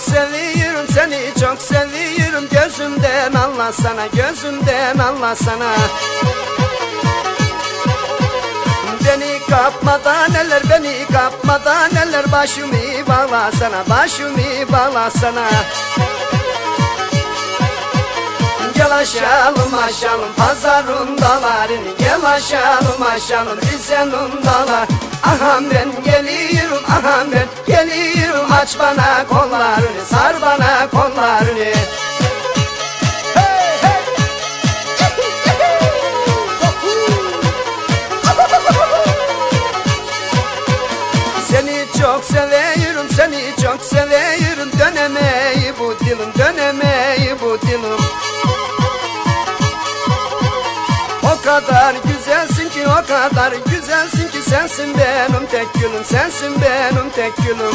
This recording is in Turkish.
seviyorum seni çok seviyorum. Gözümden anlasana gözümden anlasana Beni kapmadan eller beni kapmadan eller Başımı bağlasana başımı bağlasana Gel aşalım aşalım pazarın dalarını Gel aşalım aşalım Rize'nin dalar Aha ben geliyorum aha ben Aç bana kollarını sar bana kollarını! Seni çok seviyorum, seni çok seviyorum. Dönemeyi bu dilim, dönemeyi bu dilim O kadar güzelsin ki, o kadar güzelsin ki Sensin benim tek gülüm, sensin benim tek gülüm